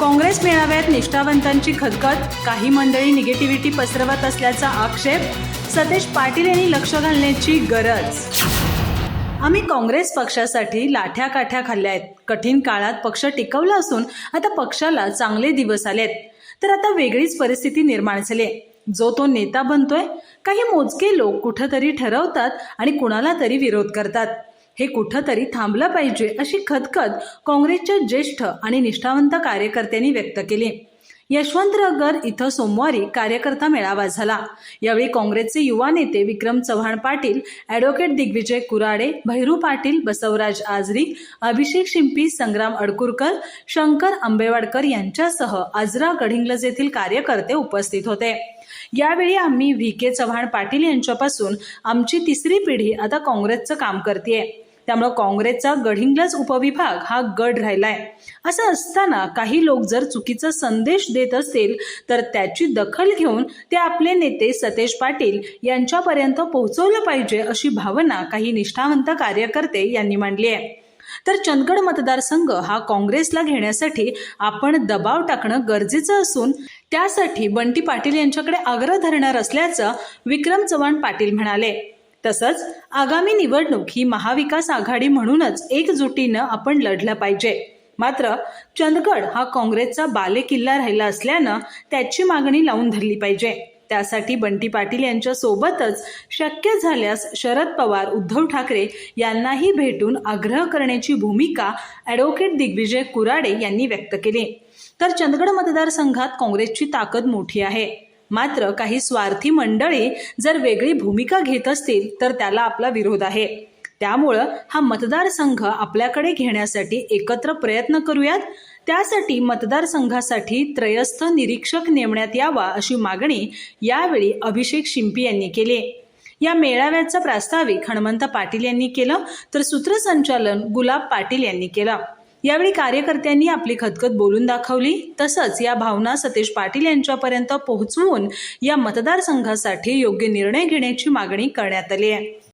काँग्रेस मेळाव्यात निष्ठावंतांची खदखद काही मंडळी निगेटिव्हिटी पसरवत असल्याचा आक्षेप सतेज पाटील यांनी लक्ष घालण्याची गरज. आम्ही काँग्रेस पक्षासाठी लाठ्या काठ्या खाल्ल्या आहेत कठीण काळात पक्ष टिकवला असून आता पक्षाला चांगले दिवस आलेत. तर आता वेगळीच परिस्थिती निर्माण झाली आहे. जो तो नेता बनतोय काही मोजके लोक कुठंतरी ठरवतात आणि कुणाला तरी विरोध करतात. हे कुठंतरी थांबलं पाहिजे अशी खदखद काँग्रेसच्या ज्येष्ठ आणि निष्ठावंत कार्यकर्त्यांनी व्यक्त केली. यशवंतनगर इथं सोमवारी कार्यकर्ता मेळावा झाला. यावेळी काँग्रेसचे युवा नेते विक्रम चव्हाण पाटील ॲडव्होकेट दिग्विजय कुराडे भैरू पाटील बसवराज आजरी अभिषेक शिंपी संग्राम अडकुरकर शंकर आंबेवाडकर यांच्यासह आजरा गडिंग्लज येथील कार्यकर्ते उपस्थित होते. यावेळी आम्ही व्ही के चव्हाण पाटील यांच्यापासून आमची तिसरी पिढी आता काँग्रेसचं काम करते त्यामुळं काँग्रेसचा गडहिंग्लज उपविभाग हा गड राहिलाय. असं असताना काही लोक जर चुकीचा संदेश देत असतील तर त्याची दखल घेऊन ते आपले नेते सतेज पाटील यांच्यापर्यंत पोहोचवलं पाहिजे अशी भावना काही निष्ठावंत कार्यकर्ते यांनी मांडली आहे. तर चंदगड मतदारसंघ हा काँग्रेसला घेण्यासाठी आपण दबाव टाकणं गरजेचं असून त्यासाठी बंटी पाटील यांच्याकडे आग्रह धरणार असल्याचं विक्रम चव्हाण पाटील म्हणाले. तसंच आगामी निवडणूक ही महाविकास आघाडी म्हणूनच एकजुटीनं आपण लढलं पाहिजे. मात्र चंदगड हा काँग्रेसचा बालेकिल्ला राहिला असल्यानं त्याची मागणी लावून धरली पाहिजे. त्यासाठी बंटी पाटील यांच्या सोबतच शक्य झाल्यास शरद पवार उद्धव ठाकरे यांनाही भेटून आग्रह करण्याची भूमिका ॲडव्होकेट दिग्विजय कुराडे यांनी व्यक्त केली. तर चंदगड मतदारसंघात काँग्रेसची ताकद मोठी आहे. मात्र काही स्वार्थी मंडळी जर वेगळी भूमिका घेत असतील तर त्याला आपला विरोध आहे. त्यामुळं हा मतदारसंघ आपल्याकडे घेण्यासाठी एकत्र प्रयत्न करूयात. त्यासाठी मतदारसंघासाठी त्रयस्थ निरीक्षक नेमण्यात यावा अशी मागणी यावेळी अभिषेक शिंपी यांनी केली. या मेळाव्याचं प्रास्ताविक हनुमंत पाटील यांनी केलं तर सूत्रसंचालन गुलाब पाटील यांनी केलं. यावेळी कार्यकर्त्यांनी आपली खदखद बोलून दाखवली. तसंच या भावना सतेश पाटील यांच्यापर्यंत पोहोचवून या मतदारसंघासाठी योग्य निर्णय घेण्याची मागणी करण्यात आली आहे.